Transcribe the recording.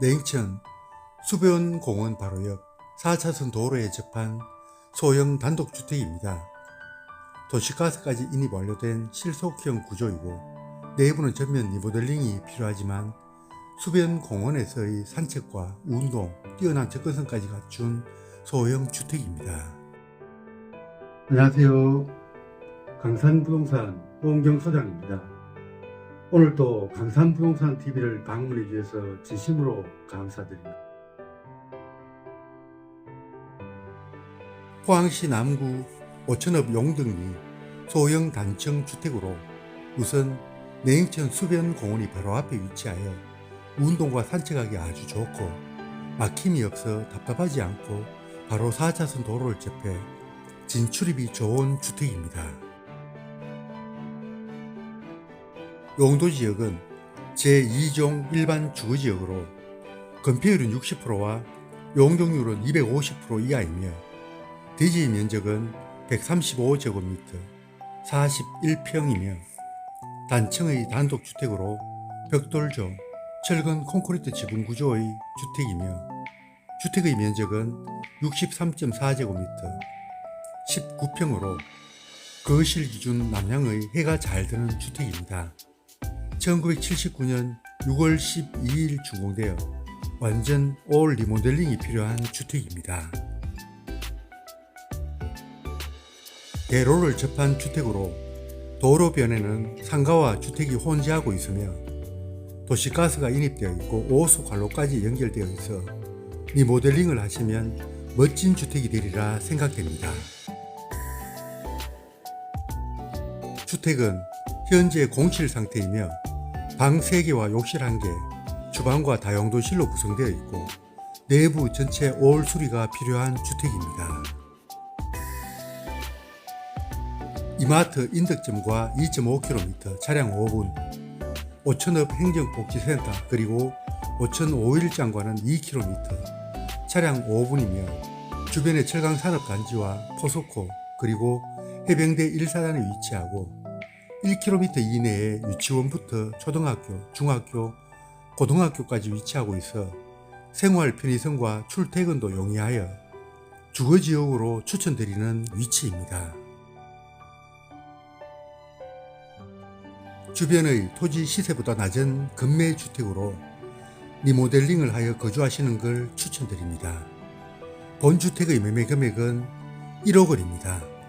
내인천 수변공원 바로 옆 4차선 도로에 접한 소형 단독주택입니다. 도시가스까지 인입 완료된 실속형 구조이고 내부는 전면 리모델링이 필요하지만 수변 공원에서의 산책과 운동, 뛰어난 접근성까지 갖춘 소형 주택입니다. 안녕하세요. 강산부동산 홍경 소장입니다. 오늘 또 강산부동산 TV를 방문해 주셔서 진심으로 감사드립니다. 포항시 남구 오천읍 용등리 소형 단층 주택으로 우선 내인천 수변 공원이 바로 앞에 위치하여 운동과 산책하기 아주 좋고 막힘이 없어 답답하지 않고 바로 4차선 도로를 접해 진출입이 좋은 주택입니다. 용도 지역은 제2종 일반 주거 지역으로 건폐율은 60%와 용적률은 250% 이하이며 대지 면적은 135제곱미터 41평이며 단층의 단독주택으로 벽돌조, 철근 콘크리트 지붕 구조의 주택이며 주택의 면적은 63.4제곱미터 19평으로 거실 기준 남향의 해가 잘 드는 주택입니다. 1979년 6월 12일 준공되어 완전 올 리모델링이 필요한 주택입니다. 대로를 접한 주택으로 도로변에는 상가와 주택이 혼재하고 있으며 도시가스가 인입되어 있고 오수 관로까지 연결되어 있어 리모델링을 하시면 멋진 주택이 되리라 생각됩니다. 주택은 현재 공실 상태이며 방 3개와 욕실 1개, 주방과 다용도실로 구성되어 있고 내부 전체 올 수리가 필요한 주택입니다. 이마트 인덕점과 2.5km 차량 5분, 오천읍 행정복지센터 그리고 오천 5일장과는 2km, 차량 5분이며 주변의 철강산업단지와 포스코 그리고 해병대 1사단에 위치하고 1km 이내에 유치원부터 초등학교, 중학교, 고등학교까지 위치하고 있어 생활 편의성과 출퇴근도 용이하여 주거지역으로 추천드리는 위치입니다. 주변의 토지 시세보다 낮은 금매주택으로 리모델링을 하여 거주하시는 걸 추천드립니다. 본주택의 매매 금액은 1억 원입니다.